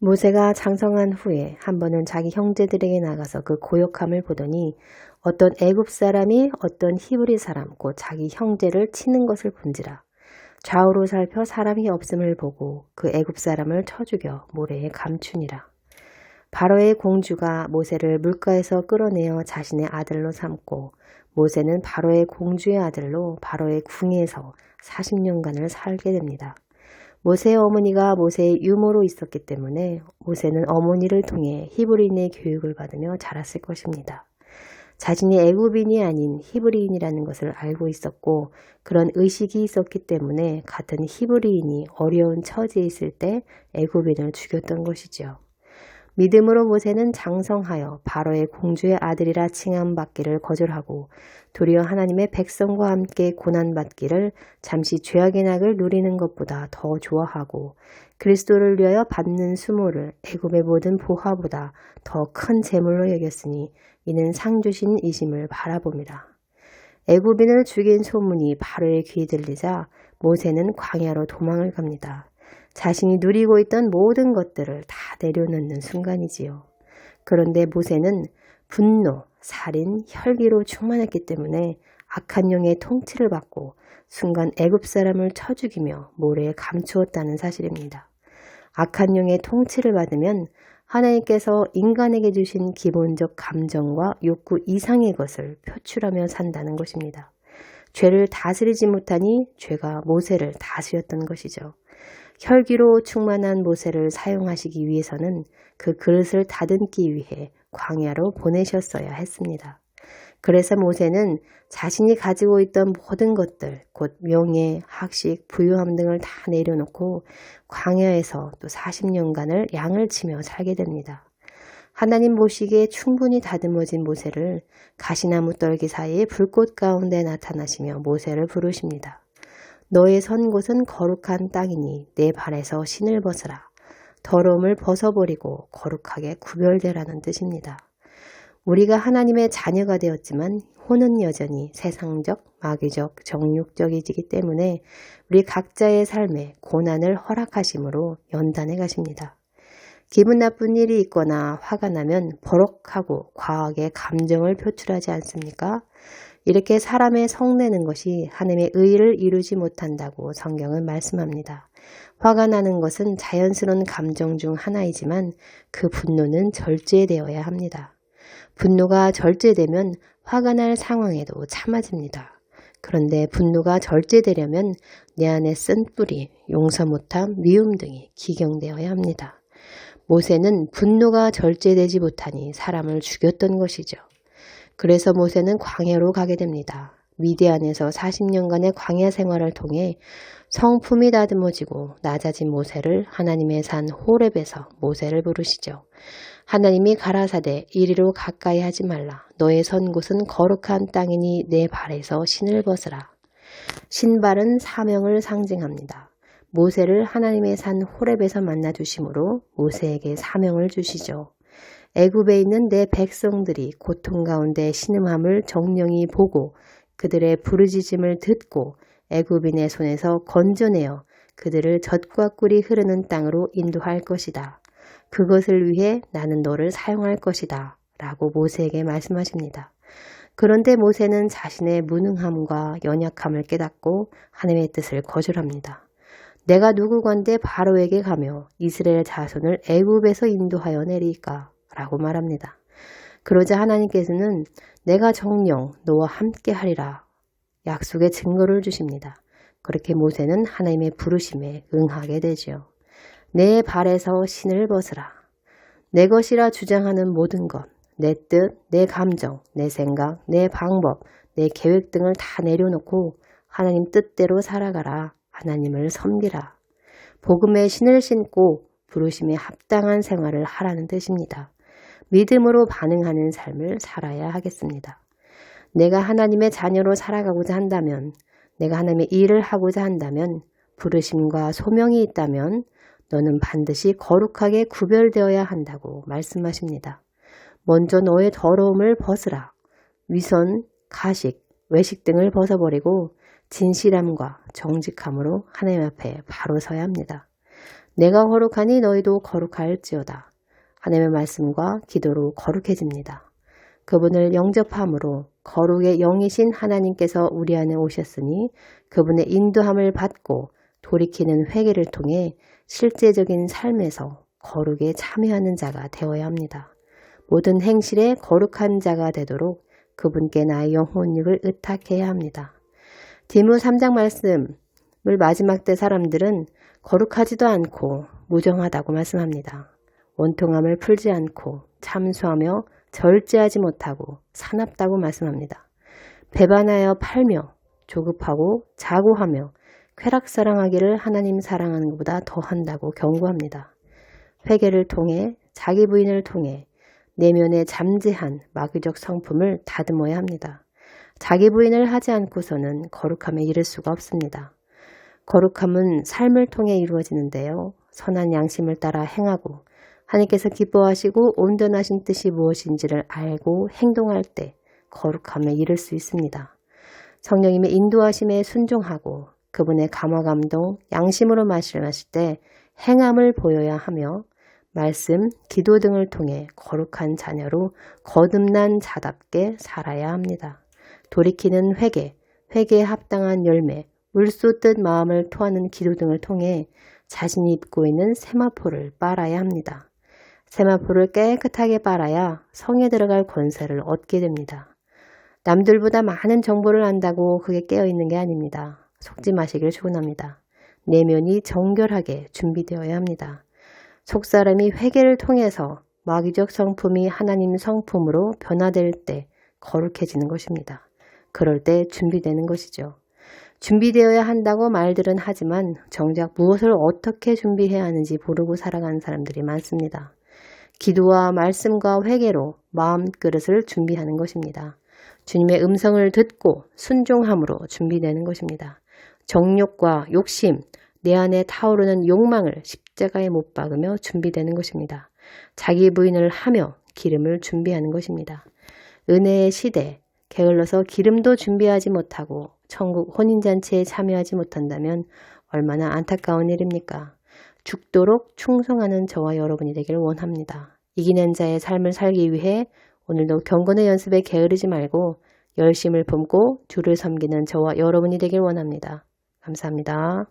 모세가 장성한 후에 한 번은 자기 형제들에게 나가서 그 고역함을 보더니 어떤 애굽 사람이 어떤 히브리 사람 곧 자기 형제를 치는 것을 본지라 좌우로 살펴 사람이 없음을 보고 그 애굽 사람을 쳐 죽여 모래에 감추니라 바로의 공주가 모세를 물가에서 끌어내어 자신의 아들로 삼고 모세는 바로의 공주의 아들로 바로의 궁에서 40년간을 살게 됩니다. 모세의 어머니가 모세의 유모로 있었기 때문에 모세는 어머니를 통해 히브리인의 교육을 받으며 자랐을 것입니다. 자신이 애굽인이 아닌 히브리인이라는 것을 알고 있었고 그런 의식이 있었기 때문에 같은 히브리인이 어려운 처지에 있을 때 애굽인을 죽였던 것이지요. 믿음으로 모세는 장성하여 바로의 공주의 아들이라 칭함받기를 거절하고 도리어 하나님의 백성과 함께 고난받기를 잠시 죄악의 낙을 누리는 것보다 더 좋아하고 그리스도를 위하여 받는 수모를 애굽의 모든 보화보다 더 큰 재물로 여겼으니 이는 상주신 이심을 바라봅니다. 애굽인을 죽인 소문이 바로의 귀에 들리자 모세는 광야로 도망을 갑니다. 자신이 누리고 있던 모든 것들을 다 내려놓는 순간이지요. 그런데 모세는 분노, 살인, 혈기로 충만했기 때문에 악한 영의 통치를 받고 순간 애굽 사람을 쳐 죽이며 모래에 감추었다는 사실입니다. 악한 영의 통치를 받으면 하나님께서 인간에게 주신 기본적 감정과 욕구 이상의 것을 표출하며 산다는 것입니다. 죄를 다스리지 못하니 죄가 모세를 다스렸던 것이죠. 혈기로 충만한 모세를 사용하시기 위해서는 그 그릇을 다듬기 위해 광야로 보내셨어야 했습니다. 그래서 모세는 자신이 가지고 있던 모든 것들, 곧 명예, 학식, 부유함 등을 다 내려놓고 광야에서 또 40년간을 양을 치며 살게 됩니다. 하나님 보시기에 충분히 다듬어진 모세를 가시나무 떨기 사이에 불꽃 가운데 나타나시며 모세를 부르십니다. 너의 선 곳은 거룩한 땅이니 내 발에서 신을 벗으라. 더러움을 벗어버리고 거룩하게 구별되라는 뜻입니다. 우리가 하나님의 자녀가 되었지만 혼은 여전히 세상적, 마귀적, 정육적이기 때문에 우리 각자의 삶에 고난을 허락하심으로 연단해 가십니다. 기분 나쁜 일이 있거나 화가 나면 버럭하고 과하게 감정을 표출하지 않습니까? 이렇게 사람의 성내는 것이 하나님의 의를 이루지 못한다고 성경은 말씀합니다. 화가 나는 것은 자연스러운 감정 중 하나이지만 그 분노는 절제되어야 합니다. 분노가 절제되면 화가 날 상황에도 참아집니다. 그런데 분노가 절제되려면 내 안에 쓴 뿌리, 용서 못함, 미움 등이 기경되어야 합니다. 모세는 분노가 절제되지 못하니 사람을 죽였던 것이죠. 그래서 모세는 광야로 가게 됩니다. 미디안에서 40년간의 광야 생활을 통해 성품이 다듬어지고 낮아진 모세를 하나님의 산 호렙에서 모세를 부르시죠. 하나님이 가라사대 이리로 가까이 하지 말라. 너의 선 곳은 거룩한 땅이니 내 발에서 신을 벗으라. 신발은 사명을 상징합니다. 모세를 하나님의 산 호렙에서 만나 주심으로 모세에게 사명을 주시죠. 애굽에 있는 내 백성들이 고통 가운데 신음함을 정령이 보고 그들의 부르짖음을 듣고 애굽인의 손에서 건져내어 그들을 젖과 꿀이 흐르는 땅으로 인도할 것이다. 그것을 위해 나는 너를 사용할 것이다. 라고 모세에게 말씀하십니다. 그런데 모세는 자신의 무능함과 연약함을 깨닫고 하나님의 뜻을 거절합니다. 내가 누구건데 바로에게 가며 이스라엘 자손을 애굽에서 인도하여 내리까 라고 말합니다. 그러자 하나님께서는 내가 정령 너와 함께 하리라 약속의 증거를 주십니다. 그렇게 모세는 하나님의 부르심에 응하게 되지요. 내 발에서 신을 벗으라. 내 것이라 주장하는 모든 것, 내 뜻, 내 감정, 내 생각, 내 방법, 내 계획 등을 다 내려놓고 하나님 뜻대로 살아가라. 하나님을 섬기라. 복음의 신을 신고 부르심에 합당한 생활을 하라는 뜻입니다. 믿음으로 반응하는 삶을 살아야 하겠습니다. 내가 하나님의 자녀로 살아가고자 한다면, 내가 하나님의 일을 하고자 한다면, 부르심과 소명이 있다면, 너는 반드시 거룩하게 구별되어야 한다고 말씀하십니다. 먼저 너의 더러움을 벗으라. 위선, 가식, 외식 등을 벗어버리고 진실함과 정직함으로 하나님 앞에 바로 서야 합니다. 내가 거룩하니 너희도 거룩할지어다. 하나님의 말씀과 기도로 거룩해집니다. 그분을 영접함으로 거룩의 영이신 하나님께서 우리 안에 오셨으니 그분의 인도함을 받고 돌이키는 회개를 통해 실제적인 삶에서 거룩에 참여하는 자가 되어야 합니다. 모든 행실에 거룩한 자가 되도록 그분께 나의 영혼육을 의탁해야 합니다. 디무 3장 말씀을 마지막 때 사람들은 거룩하지도 않고 무정하다고 말씀합니다. 원통함을 풀지 않고 참수하며 절제하지 못하고 사납다고 말씀합니다. 배반하여 팔며 조급하고 자고하며 쾌락사랑하기를 하나님 사랑하는 것보다 더한다고 경고합니다. 회개를 통해 자기 부인을 통해 내면의 잠재한 마귀적 성품을 다듬어야 합니다. 자기 부인을 하지 않고서는 거룩함에 이를 수가 없습니다. 거룩함은 삶을 통해 이루어지는데요. 선한 양심을 따라 행하고 하나님께서 기뻐하시고 온전하신 뜻이 무엇인지를 알고 행동할 때 거룩함에 이를 수 있습니다. 성령님의 인도하심에 순종하고 그분의 감화 감동, 양심으로 말씀하실 때 행함을 보여야 하며 말씀, 기도 등을 통해 거룩한 자녀로 거듭난 자답게 살아야 합니다. 돌이키는 회개, 회개에 합당한 열매, 물쏟듯 마음을 토하는 기도 등을 통해 자신이 입고 있는 세마포를 빨아야 합니다. 세마포를 깨끗하게 빨아야 성에 들어갈 권세를 얻게 됩니다. 남들보다 많은 정보를 안다고 그게 깨어있는 게 아닙니다. 속지 마시길 축원합니다. 내면이 정결하게 준비되어야 합니다. 속사람이 회개를 통해서 마귀적 성품이 하나님 성품으로 변화될 때 거룩해지는 것입니다. 그럴 때 준비되는 것이죠. 준비되어야 한다고 말들은 하지만 정작 무엇을 어떻게 준비해야 하는지 모르고 살아가는 사람들이 많습니다. 기도와 말씀과 회개로 마음 그릇을 준비하는 것입니다. 주님의 음성을 듣고 순종함으로 준비되는 것입니다. 정욕과 욕심, 내 안에 타오르는 욕망을 십자가에 못 박으며 준비되는 것입니다. 자기 부인을 하며 기름을 준비하는 것입니다. 은혜의 시대, 게을러서 기름도 준비하지 못하고 천국 혼인잔치에 참여하지 못한다면 얼마나 안타까운 일입니까? 죽도록 충성하는 저와 여러분이 되기를 원합니다. 이기는 자의 삶을 살기 위해 오늘도 경건의 연습에 게으르지 말고 열심을 품고 주를 섬기는 저와 여러분이 되길 원합니다. 감사합니다.